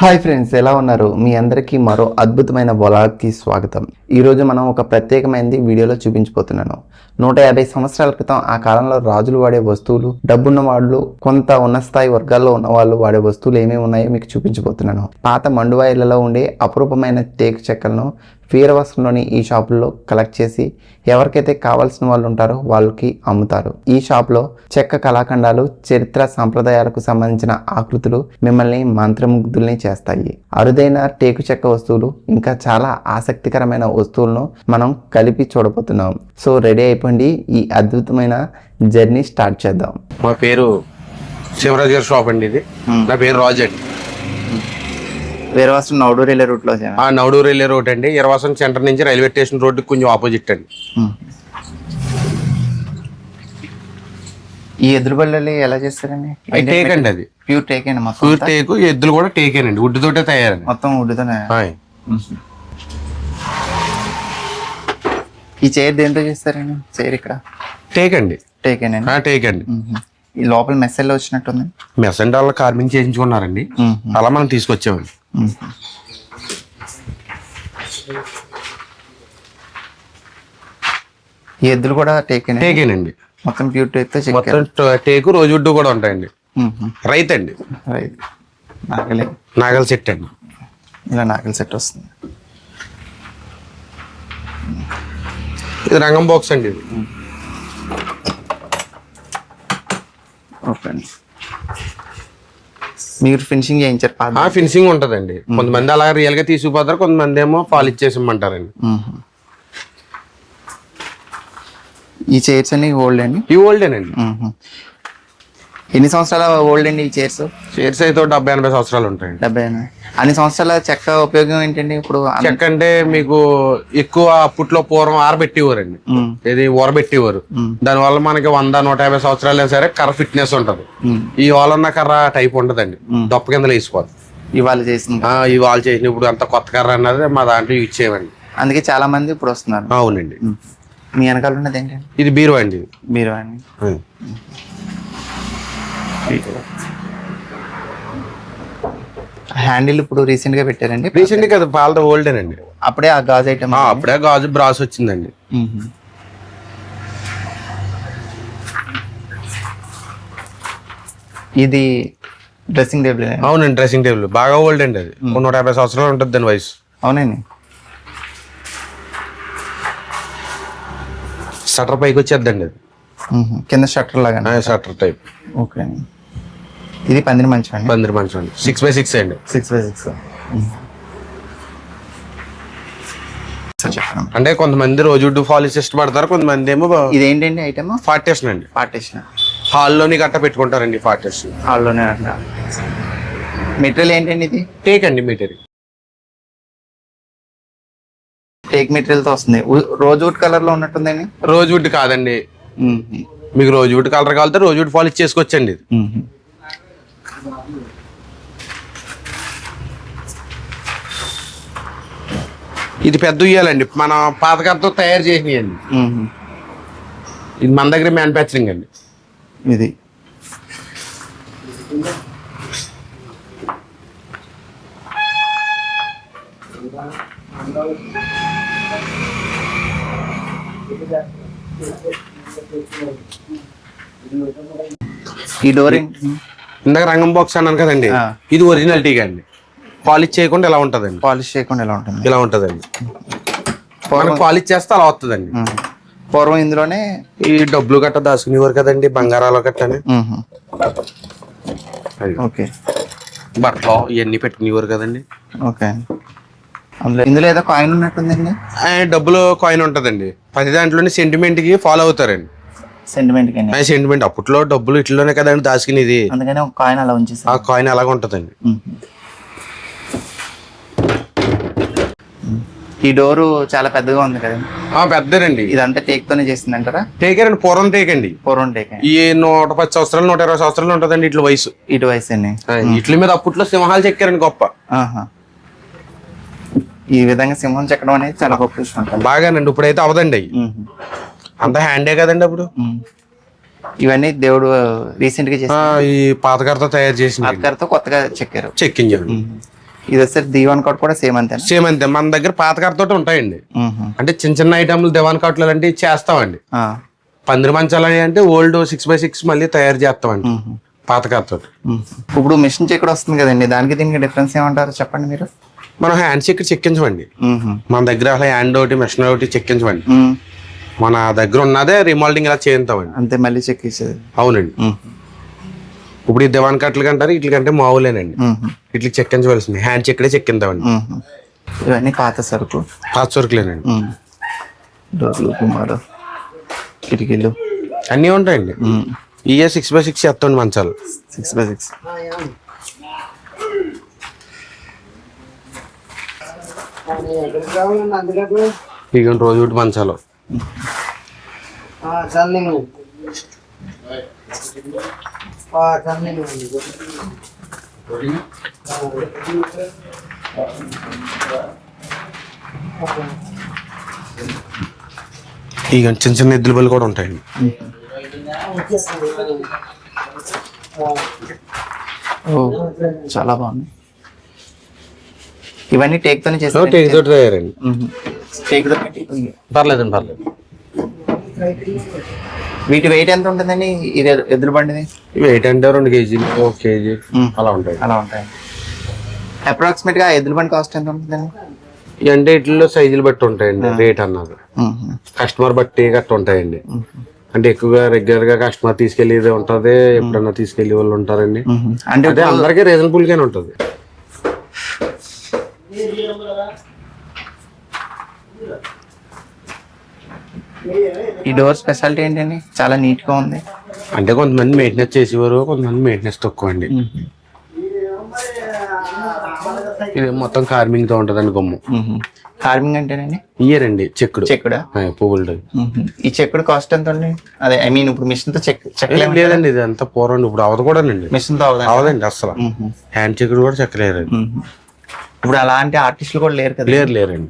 Hi friends ఎలా ఉన్నారు? మీ అందరికీ మరో అద్భుతమైన వ్లాగ్కి స్వాగతం. ఈరోజు మనం ఒక ప్రత్యేకమైనది వీడియోలో చూపించబోతున్నాను. నూట యాభై సంవత్సరాల క్రితం ఆ కాలంలో రాజులు వాడే వస్తువులు డబ్బున్న వాళ్ళు కొంత ఉన్న స్థాయి వర్గాల్లో ఉన్న వాళ్ళు వాడే వస్తువులు ఏమేమి ఉన్నాయో మీకు చూపించబోతున్నాను. పాత మండువాయిలలో ఉండే అపురూపమైన టేక్ చెక్కలను వీరవస్త్రంలోని ఈ షాపుల్లో కలెక్ట్ చేసి ఎవరికైతే కావాల్సిన వాళ్ళు ఉంటారో వాళ్ళకి అమ్ముతారు. ఈ షాప్లో చెక్క కళాఖండాలు చరిత్ర సంప్రదాయాలకు సంబంధించిన ఆకృతులు మిమ్మల్ని మంత్రముగ్ధుల్ని చేస్తాయి. అరుదైన టేకు చెక్క వస్తువులు ఇంకా చాలా ఆసక్తికరమైన వస్తువులను మనం కలిపి చూడబోతున్నాం. సో రెడీ అయిపోండి. ఈ అద్భుతమైన జర్నీ స్టార్ట్ చేద్దాం. మా పేరు శివరాజ్ గారి షాప్ అండి ఇది. నా పేరు రాజ్ అండి వీరవస్త్రం నౌడూరు వెళ్ళే రూట్లో ఆ నవడూరు వెళ్ళే రోడ్ అండి. ఇరవాసం సెంటర్ నుంచి రైల్వే స్టేషన్ రోడ్డుకి కొంచెం ఆపోజిట్ అండి. ఈ ఎదురు బల్లలు ఎలా చేస్తారండి? అది టేక్ అండి అది. ప్యూర్ టేక్ అండి మొత్తం ప్యూర్ టేకు ఎద్దులు కూడా టేకేనండి వుడ్ తోటే తయారండి. మొత్తం హాయ్. ఈ చైర్ దేంతో చేస్తారండి? చైర్ ఇక్కడ? టేక్ అండి. టేకేనండి ఆ, టేక్ అండి. ఈ లోపల మెస్సెల్లో వచ్చినట్టుంది? మెసెంట్ వాళ్ళ కార్మింగ్ చేయించుకున్నారండి. అలా మనం తీసుకొచ్చామండి. ఈ ఎద్దులు కూడా టేకేనండి టేకేనండి. మొత్తం ప్యూర్ టేక్తో మొత్తం టేకు రోజు వుడ్ కూడా ఉంటాయండి. రైత్ అండి రైట్ నాగలే. నాగల్ సెట్ అండి. ఇలా నాగలి సెట్ వస్తుంది. ఇది రంగం బాక్స్ అండి ఇది. ఓకే అండి మీరు ఫినిషింగ్ చేయించారు ఆ ఫినిషింగ్ ఉంటదండి. కొంతమంది అలా రియల్గా తీసుకుపోతారు కొంతమంది ఏమో పాలు ఇచ్చేసి ఇమ్మంటారండి ఈ చైర్స్ అన్ని ఓల్డ్ అండి? ఈ ఓల్డేనండి. ఎన్ని సంవత్సరాల ఓల్డ్ అండి ఈ చైర్స్ చైర్స్ అయితే డెబ్బై ఎనభై సంవత్సరాలు ఉంటాయండి. డెబ్బై. అన్ని సంవత్సరాల చెక్క ఉపయోగం ఏంటండి ఇప్పుడు? చెక్క అంటే మీకు ఎక్కువ అప్పట్లో పూర్వం ఆరబెట్టేవారండి. ఇది ఊరబెట్టేవారు. దానివల్ల మనకి వంద నూట యాభై సంవత్సరాలు సరే కర్ర ఫిట్నెస్ ఉంటది. ఈ వాళ్ళన్న కర్ర టైప్ ఉంటదండి. దొప్ప కింద వేసిపోదు ఇవాళ ఈ వాళ్ళు చేసిన ఇప్పుడు అంత కొత్త కర్ర అన్నది మా దాంట్లో యూజ్ చేయమండి. అందుకే చాలా మంది ఇప్పుడు వస్తున్నారు. అవునండి. మీ వెనకాల ఉన్నది ఏంటండి? ఇది బీరువా అండి. మీరు అండి. హ్యాండిల్ ఇప్పుడు రీసెంట్గా పెట్టారండి? రీసెంట్ కదా పాలతో ఓల్డేనండి అప్పుడే ఆ గాజు ఐటమ్ ఆ, అప్పుడే గాజు బ్రాస్ వచ్చిందండి. ఇది డ్రెస్సింగ్ టేబుల్ అవునండి డ్రెస్సింగ్ టేబుల్ బాగా ఓల్డ్ అండి అది. నూట యాభై సంవత్సరాలు ఉంటుంది దాని వయసు. అవునండి. షటర్ పైకి వచ్చేద్దండి అది. కింద షట్టర్ లాగా షటర్ టైప్ ఓకే అండి. ఇది పందిరి మంచం అండి. పందిరి మంచం అండి. సిక్స్ బై సిక్స్ అండి. సిక్స్ బై సిక్స్ అంటే కొంతమంది రోజు ఫాలిస్ ఇష్టపడతారు కొంతమంది ఏమో ఇదేంటండి ఐటమ్ ఫార్టేషన్ అండి. పార్టీషన్ హాల్లోని గట్ట పెట్టుకుంటారండి ఫార్టేషన్ హాల్లోనే అంట. మెటీరియల్ ఏంటండి ఇది? టేక్ అండి మెటీరియల్ టేక్ మెటీరియల్తో వస్తుంది. రోజ్ వుడ్ కలర్లో ఉన్నట్టుందండి? రోజు వుడ్ కాదండి. మీకు రోజు వుడ్ కలర్ కావాలంటే రోజు వుడ్ ఫాలిష్ చేసుకోవచ్చండి ఇది. ఇది పెద్ద ఉయ్యాలండి. మన పాతకాలతో తయారు చేసినాయండి. ఇది మన దగ్గర మ్యానుఫ్యాక్చరింగ్ అండి. ఇది. ఈ డోర్ ఇందాక రంగం బాక్స్ అన్నాను కదండి. ఇది ఒరిజినల్ టీగా అండి పాలిష్ చేయకుండా ఇలా ఉంటదండి? పాలిష్ చేయకుండా ఎలా ఉంటుంది? ఇలా ఉంటదండి? మనకు పాలిష్ చేస్తే అలా వస్తుందండి. పూర్వం ఇందులోనే ఈ డబ్బులు గట్ట దాచుకునేవారు కదండి బంగారాలు గట్టని. ఓకే. బట్టలు ఇవన్నీ పెట్టుకునేవారు కదండి. ఓకే. అందులో ఇందులో ఏదో కాయిన్ ఉన్నట్టుందండి? డబ్బులు కాయిన్ ఉంటదండి. ప్రతి దాంట్లోనే సెంటిమెంట్కి ఫాలో అవుతారండి. సెంటిమెంట్కి ఆ సెంటిమెంట్ అప్పట్లో డబ్బులు ఇట్లోనే కదండి దాచుకునేది. అందుకని ఒక కాయిన్ అలా ఆ ఉంచేసారు కాయిన్ అలాగ ఉంటదండి. ఈ డోరు చాలా పెద్దగా ఉంది కదా ఆ పెద్దదండి. ఇదంతా టేక్ తోనే చేసింది అంటారా టేకేనండి పూర్వం టేకండి. పూర్వం టేక్ ఈ నూట పది సంవత్సరాలు నూట ఇరవై సంవత్సరాలు ఉంటదండి ఇట్ల వయసు. ఇటు వయసు అండి. ఆ, ఇట్ల మీద అప్పట్లో సింహాలు చెక్కారండి గొప్ప. ఆహా. ఈ విధంగా సింహం చెక్కడం అనేది చాలా గొప్ప విషయం బాగానండి ఇప్పుడైతే అవదండి. అవి అంత హ్యాండే కదండి అప్పుడు? ఇవన్నీ దేవుడు రీసెంట్గా ఈ పాతకారతో తయారు చేసిన అత్తగారితో కొత్తగా చెక్కారు. చెక్కించారు ఇది వచ్చేసి దీవన్ కోట్ కూడా సేమ్ అంతేనా? సేమ్ అంతే. మన దగ్గర పాత కర్రతోటి ఉంటాయండి. అంటే చిన్న చిన్న ఐటమ్లు దివాన్ కట్లు లాంటివి చేస్తామండి. పందిరి మంచాలు అని అంటే ఓల్డ్ సిక్స్ బై సిక్స్ మళ్ళీ తయారు చేస్తామండి. మ్మ్. పాత కర్రతోటి మ్మ్. ఇప్పుడు మిషన్ చెక్కడ వస్తుంది కదండి. దానికి దీనికి డిఫరెన్స్ ఏమంటారు చెప్పండి మీరు? మనం హ్యాండ్ చెక్ చెక్కించమండి. మన దగ్గర అసలు హ్యాండ్ ఒకటి మెషిన్ ఒకటి చెక్కించమండి. మన దగ్గర ఉన్నదే రిమాల్డింగ్ ఇలా చేస్తామండి అంతే మళ్ళీ చెక్ ఇచ్చేది అవునండి. ఇప్పుడు ఈ దివాన్ కట్లు కంటారు ఇట్లకంటే మామూలేనండి మ్మ్. ఇట్లా చెక్కించవలసింది హ్యాండ్ చెక్కడే చెక్కిందామండి. ఇవన్నీ పాత సరుకు పాత సరుకులేనండి. డోర్లు గుమ్మాలు కిటికీలు. అన్నీ ఉంటాయండి. ఇయే సిక్స్ బై సిక్స్ చేస్తాండి మంచాలు. సిక్స్ బై సిక్స్ ఇక రోజు మంచాలు ఇక చిన్న చిన్న ఎద్దుల బళ్ళు కూడా ఉంటాయండి. చాలా బాగుంది. ఇవన్నీ టేక్ తోనే చేస్తారు టేక్ తోటి తయారండి. పర్లేదండి పర్లేదు. వీటి వెయిట్ ఎంత ఉంటుందండి? ఇది ఎద్దుల బండిది? ఇవి ఎయిట్ అంటే రెండు కేజీలు ఒక కేజీ. అలా ఉంటాయి. అలా ఉంటాయి. అప్రాక్సిమేట్గా ఎద్దుల బండి కాస్ట్ ఎంత ఉంటుందండి? అంటే ఇట్లలో సైజులు బట్టి ఉంటాయండి రేట్ అన్నారు. కస్టమర్ బట్టి గట్ట ఉంటాయండి. అంటే ఎక్కువగా రెగ్యులర్గా కస్టమర్ తీసుకెళ్ళేది ఉంటది ఎప్పుడన్నా తీసుకెళ్ళే వాళ్ళు ఉంటారండి. అంటే అందరికీ రీజనబుల్ గానే ఉంటది. ఈ డోర్ స్పెషాలిటీ ఏంటండి? చాలా నీట్గా ఉంది. అంటే కొంతమంది మెయింటెనెన్స్ చేసేవారు కొంతమంది మెయింటెనెన్స్ తక్కువ అండి. ఇది మొత్తం కార్మింగ్తో ఉంటదండి గమ్ము కార్వింగ్ అంటేనండి? ఇయ్యరండి చెక్కుడు. చెక్కుడా? ఆ, పువ్వులు. ఈ చెక్కుడు కాస్ట్ ఎంత ఉంది అదే ఐ మీన్ ఇప్పుడు మిషన్తో చెక్ చెక్కలేము లేదండి ఇది అంతా పూర్వం ఇప్పుడు అవదు కూడానండి. మిషన్తో అవదా అవదండి అసలు హ్యాండ్ చెక్కుడు కూడా చెక్కలేరండి ఇప్పుడు అలాంటి ఆర్టిస్టులు కూడా లేరు కదా. లేరు లేరండి.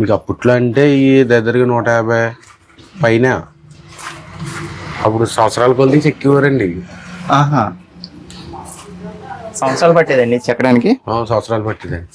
మీకు అప్పట్లో అంటే ఈ దగ్గరగా నూట యాభై పైన? అప్పుడు సంవత్సరాల కొద్ది చెక్కేవారండి. ఆహా. సంవత్సరాలు పట్టేదండి చెక్కడానికి? ఆ, సంవత్సరాలు పట్టిందండి.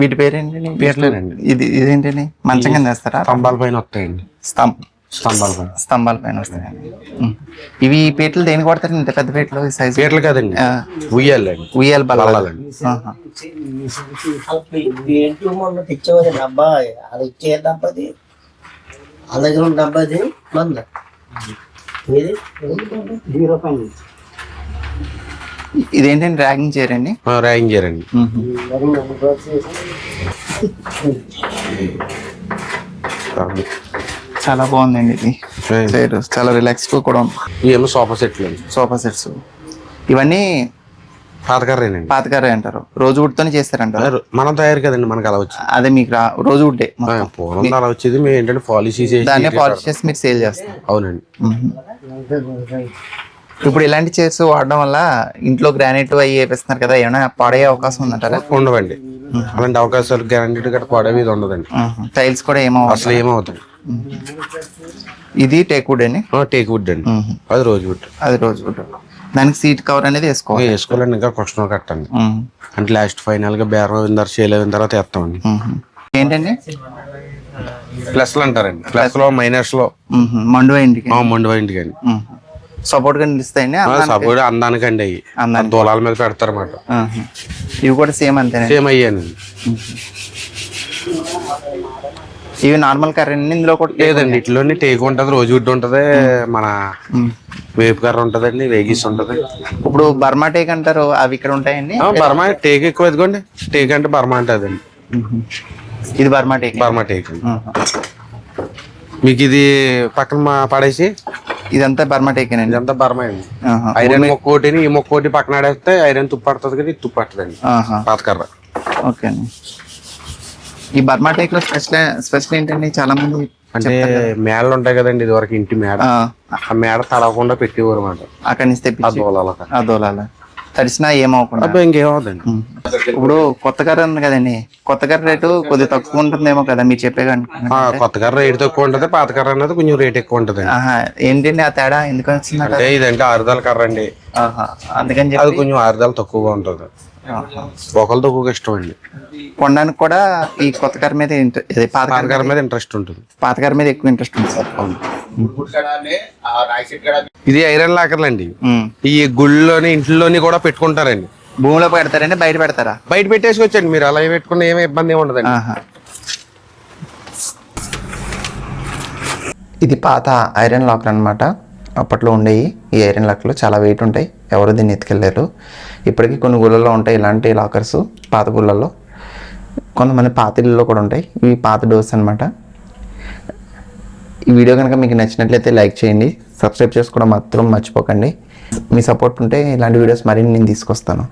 వీటి పేరేంటండి? పేర్లేనండి. ఇది ఇదేంటండి? మంచం కింద వేస్తారా స్తంభాల పైన వస్తాయండి. స్తంభ స్తంభాల పైన. స్తంభాల పైన వస్తాయండి. ఇవి ఈ పీటలు దేనికి వాడతారు? ఇంత పెద్ద పీటలు ఈ సైజు? పీటలు కదండి. ఉయ్యాలండి. ఉయ్యాల బల్ల. బల్లాలండి ఏంటో మొన్న తెచ్చేవారు డబ్బా అది ఇచ్చే డబ్బాది వాళ్ళ దగ్గర ఉన్న డబ్బాది మంద ఏది జీరో పైన. ఇదేంటండి ర్యాగింగ్ చేయరండి ర్యాగింగ్ చేయరండి చాలా బాగుందండి ఇది. చైర్ చాలా రిలాక్స్ కూడా ఇవేమో సోఫా సెట్లు సోఫా సెట్స్ ఇవన్నీ పాతకర్రేనండి పాతకారే అంటారు. రోజు వుడ్తోనే చేస్తారంటారు? మనం తయారు కదండి మనకు అలా వచ్చింది. అదే మీకు రోజు వుడ్డే. పూర్వం అలా వచ్చేది. మేము ఏంటంటే పాలసీ దాన్నే పాలిష్ చేసి మీరు సేల్ చేస్తారు. అవునండి. ఇప్పుడు ఇలాంటి చైర్స్ వాడడం వల్ల ఇంట్లో గ్రానైట్ అవి వేపిస్తున్నారు కదా ఏమైనా పాడయ్యే అవకాశం ఉందంటారా? ఉండవండి. అలాంటి అవకాశాలు గ్యారంటీ గట్రా పడేవి ఇది ఉండదండి. టైల్స్ కూడా ఏమో అసలు ఏమవుతుంది ఇది టేక్ వుడ్ అండి? టేక్ వుడ్ అండి. అది రోజు వుడ్. అది రోజు వుడ్. దానికి సీట్ కవర్ అనేది వేసుకోవాలి. వేసుకోవాలండి. ఇంకా కస్టమర్ కట్టండి. అంటే లాస్ట్ ఫైనల్గా బేరం అయిన తర్వాత సేల్ అయిన తర్వాత వేస్తామండి. ఏంటండి? ప్లస్ అంటారండి. ప్లస్లో మైనస్లో. మండువా ఇంటికి మండు ఇంటికి అండి సపోర్ట్గా నిలుస్తాయండి సపోర్ట్ అందానికండి అయ్యి అందానికి. దూలాల మీద పెడతారన్నమాట. మ్మ్. ఇవి కూడా సేమ్ అంతేనండి. సేమ్ అయ్యానండి ఇవి నార్మల్ కర్రీ అండి ఇందులో కూడా లేదండి ఇట్లోని టేక్ ఉంటది రోజు వుడ్ ఉంటది మన. వేపు కర్ర ఉంటదండి వేగిస్ ఉంటది. ఇప్పుడు బర్మా టేక్ అంటారు అవి ఇక్కడ ఉంటాయండి? బర్మా టేక్ ఎక్కువ ఎదుకోండి టేక్ అంటే బర్మా అంటే అదండి మ్మ్. ఇది బర్మా టేక్. Burma teak. అండి. మీకు ఇది పక్కన పడేసి ఇదంతా బర్మా టేకేనండి ఇదంతా బర్మా అండి. ఐరన్ మొక్కోటిని ఈ మొక్కోటి పక్కన ఆడేస్తే ఐరన్ తుప్పు పడుతుంది కదా ఇది తుప్పు పడుతుందండి ఆహా. పాతకర్ర. ఓకే అండి. ఈ బర్మా టేక్లో స్పెషల్ స్పెషల్ ఏంటండి? చాలా మంది అంటే మేడలు ఉంటాయి కదండి ఇది వరకు ఇంటి మేడ. ఆ, మేడ తడవకుండా పెట్టేవారు అన్నమాట అక్కడి నుంచి తెప్పించి దూలాలక. ఆ దూలాల. తడిసినా ఏమవకుండా ఉమ్. ఇప్పుడు కొత్త కర్ర ఉంది కదండి. కొత్త కర్ర రేటు కొద్దిగా తక్కువ ఉంటుందేమో కదా మీరు చెప్పే కొత్త కర్ర రేటు తక్కువ ఉంటది పాత కర్ర అనేది కొంచెం రేట్ ఎక్కువ ఉంటది ఏంటండి ఆ తేడా? ఎందుకు వచ్చింది ఇదంటే ఆరుదల కర్ర అండి. ఆహా అందుకని అది కొంచెం ఆరుదల తక్కువగా ఉంటది. ఒకళ్ళు తక్కువగా ఇష్టం అండి. కొనడానికి కూడా ఈ కొత్త కర్ర మీద పాత కర్ర మీద ఇంట్రెస్ట్ ఉంటుంది. పాత కర్ర మీద ఎక్కువ ఇంట్రెస్ట్ ఉంది సార్. ఇది ఐరన్ లాకర్లు అండి. ఈ గుళ్ళోని ఇంట్లోని కూడా పెట్టుకుంటారండి. భూమిలో పెడతారండి బయట పెడతారా? బయట పెట్టేసుకోవచ్చండి మీరు అలా పెట్టుకున్న ఏమి ఇబ్బంది ఏమి ఉండదండి. ఆహా. ఇది పాత ఐరన్ లాకర్ అన్నమాట. అప్పట్లో ఉండేవి ఈ ఐరన్ లాకర్లు చాలా వెయిట్ ఉంటాయి. ఎవరు దీన్ని ఎత్తుకెళ్ళారు ఇప్పటికీ కొన్ని గుళ్ళల్లో ఉంటాయి ఇలాంటి లాకర్స్ పాత గుళ్ళల్లో. కొంతమంది పాత ఇళ్ళలో కూడా ఉంటాయి. ఇవి పాత డోర్స్ అన్నమాట. ఈ వీడియో కనుక మీకు నచ్చినట్లయితే లైక్ చేయండి సబ్స్క్రైబ్ చేసుకోవడం మాత్రం మర్చిపోకండి. మీ సపోర్ట్ ఉంటే ఇలాంటి వీడియోస్ మరిన్ని నేను తీసుకొస్తాను.